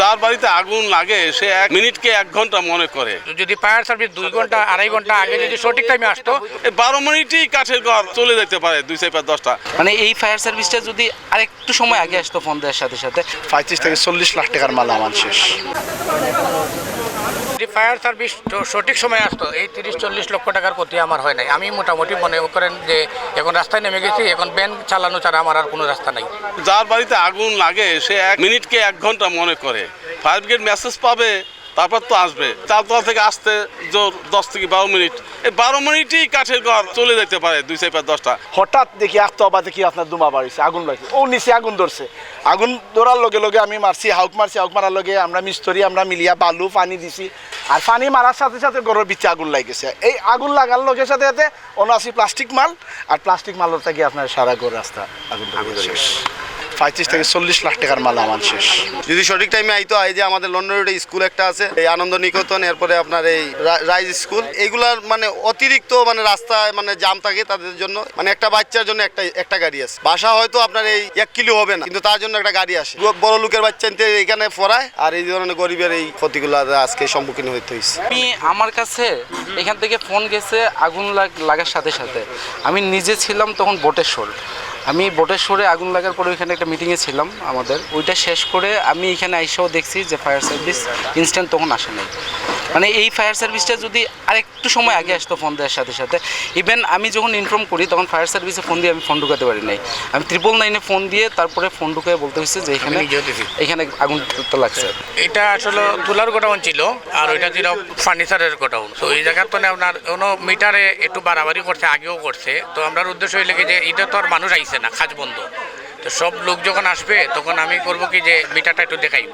যার বাড়িতে আগুন লাগে সে এক মিনিটকে এক ঘণ্টা মনে করে। যদি ফায়ার সার্ভিস দুই ঘণ্টা আড়াই ঘণ্টা আগে যদি সঠিক টাইমে আসতো এই বারো মিনিটই কাঠের ঘর চলে যেতে পারে দুই চার পাঁচ দশটা। মানে এই ফায়ার সার্ভিসটা যদি আরেকটু সময় আগে আসতো ফোন দেওয়ার সাথে সাথে? পঁয়ত্রিশ থেকে চল্লিশ লাখ টাকার মাল আমার শেষ। ফায়ার সার্ভিস সঠিক সময় আসতো। এই তিরিশ, চল্লিশ লক্ষ টাকার ক্ষতি আমার হয় নাই। আমি মোটামুটি মনে করেন যে এখন রাস্তায় নেমে গেছি, এখন ব্যান চালানো ছাড়া আমার আর কোনো রাস্তা নাই। যার বাড়িতে আগুন লাগে, সে এক মিনিটকে এক ঘণ্টা মনে করে। ফায়ার ব্রিগেড মেসেজ পাবে তারপর তো আসবে। চারতলা থেকে আসতে জোর দশ থেকে বারো মিনিট। এই বারো মিনিটই কাঠের ঘর চলে যেতে পারে দুই চার পাঁচ দশটা। হঠাৎ দেখি আবার দেখি আপনার দুমা বাড়িছে আগুন লাগছে। ও নিচে আগুন ধরছে। আগুন ধরার লগে লগে আমি মারছি হাউক মারছি হাউক মারার লগে আমরা মিস্তরি আমরা মিলিয়া বালু পানি দিছি। আর পানি মারার সাথে সাথে গরুর বিচে আগুন লাগেছে এই আগুন লাগার লগে সাথে সাথে অন্য আসি প্লাস্টিক মাল আর প্লাস্টিক মালের থেকে আপনার সারা গরু রাস্তা আগুন ধরে শেষ পঁয়ত্রিশ থেকে চল্লিশ লাখ টাকার মাল আমার শেষ। যদি সঠিক টাইমে আইতো এই যে আমাদের লন্ডন রোডে স্কুল একটা আছে এই আনন্দ নিকেতন এরপরে আপনার এই রাইজ স্কুল এইগুলার মানে অতিরিক্ত মানে রাস্তায় মানে জাম থাকে তাদের জন্য। মানে একটা বাচ্চার জন্য একটা একটা গাড়ি আছে। বাসা হয়তো আপনার এই এক কিলো হবে না কিন্তু তার জন্য একটা গাড়ি আসে। বড় লোকের বাচ্চা নিতে এখানে পড়ায় আর এই ধরনের গরিবের এই ক্ষতিগুলো আজকে সম্মুখীন হতে হয়েছে আমি আমার কাছে এখান থেকে ফোন গেছে আগুন লাগার সাথে সাথে। আমি নিজে ছিলাম তখন বোটেশ্বর। আমি বোটেশ্বরে আগুন লাগার পরে ওইখানে একটা মিটিংয়ে ছিলাম আমাদের। ওইটা শেষ করে আমি এখানে আইসাও দেখছি যে ফায়ার সার্ভিস ইনস্ট্যান্ট তখন আসে নাই। মানে এই ফায়ার সার্ভিসটা যদি আরেকটু সময় আগে আসতো ফোন দেওয়ার সাথে সাথে ইভেন আমি যখন ইনফর্ম করি তখন ফায়ার সার্ভিসে ফোন দিয়ে আমি ফোন ঢুকাতে পারি নাই। আমি ত্রিপল নাইনে ফোন দিয়ে তারপরে ফোন ঢুকে বলতে হয়েছে যে এখানে এখানে আগুন লাগছে। এটা আসলে তুলার গোডাউন ছিল আর ওইটা ছিল ফার্নিচারের গোডাউন তো এই জায়গার তো আপনার কোনো মিটারে একটু বাড়াবাড়ি করছে আগেও করছে। তো আমরা উদ্দেশ্য হইলে কি যে এটা তো আর মানুষ আইছে না খাজ বন্ধ। তো সব লোক যখন আসবে তখন আমি করব কি যে মিটারটা একটু দেখাই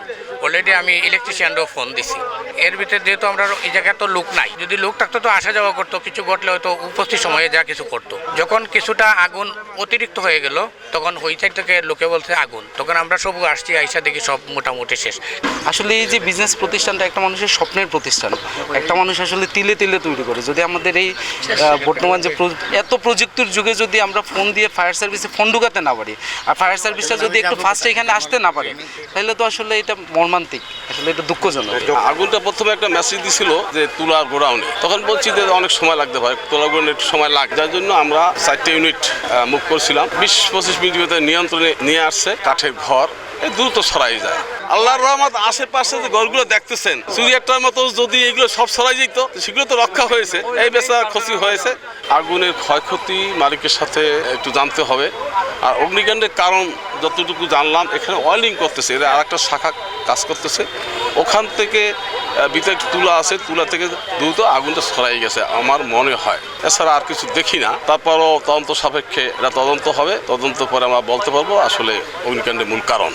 অলরেডি আমি ইলেকট্রিশিয়ানরাও ফোন দিছি। এর ভিতরে যেহেতু আমরা এই জায়গায় তো লোক নাই, যদি লোক থাকতো তো আসা যাওয়া করতো, কিছু ঘটলে হয়তো উপস্থিত সময়ে যা কিছু করতো। যখন কিছুটা আগুন অতিরিক্ত হয়ে গেল, তখন ওই সাইড থেকে লোকে বলছে আগুন। তখন আমরা সব আসছি, আইসা দেখি সব মোটামুটি শেষ। আসলে এই যে বিজনেস প্রতিষ্ঠানটা একটা মানুষের স্বপ্নের প্রতিষ্ঠান। একটা মানুষ আসলে তিলে তিলে তৈরি করে। যদি আমাদের এই বর্তমান যে এত প্রযুক্তির যুগে যদি আমরা ফোন দিয়ে ফায়ার সার্ভিসে ফোন ঢুকাতে না পারি, আর ফায়ার সার্ভিসটা যদি একটু ফাস্ট এখানে আসতে না পারে, তাহলে তো আসলে এটা মর্মান্তিক। আসলে এটা দুঃখজনক। আগুনটা প্রথমে একটা মেসেজ দিছিল যে তুলা গোডাউনে। তখন বলছি যে অনেক সময় লাগতে পারে তুলা গোডাউনে একটু সময় লাগে। যার জন্য আমরা চারটে ইউনিট মুভ করছিলাম। বিশ পঁচিশ মিনিট ভিতরে নিয়ন্ত্রণে নিয়ে আসছে কাঠের ঘর। দ্রুত ছড়াই যায়। আল্লাহর রহমত আশেপাশে যে ঘরগুলো দেখতেছেন চুরি একটার মতো যদি এগুলো সব ছড়াই যেত, সেগুলো তো রক্ষা হয়েছে। এই বেচা ক্ষতি হয়েছে। আগুনের ক্ষয়ক্ষতি মালিকের সাথে একটু জানতে হবে। আর অগ্নিকাণ্ডের কারণ যতটুকু জানলাম, এখানে অয়েলিং করতেছে। এরা আর একটা শাখা কাজ করতেছে। ওখান থেকে ভিতরে তুলা আছে, তুলা থেকে দ্রুত আগুনটা ছড়াই গেছে আমার মনে হয়। এছাড়া আর কিছু দেখি না। তারপরও তদন্ত সাপেক্ষে এটা তদন্ত হবে। তদন্ত পরে আমরা বলতে পারব আসলে অগ্নিকাণ্ডের মূল কারণ।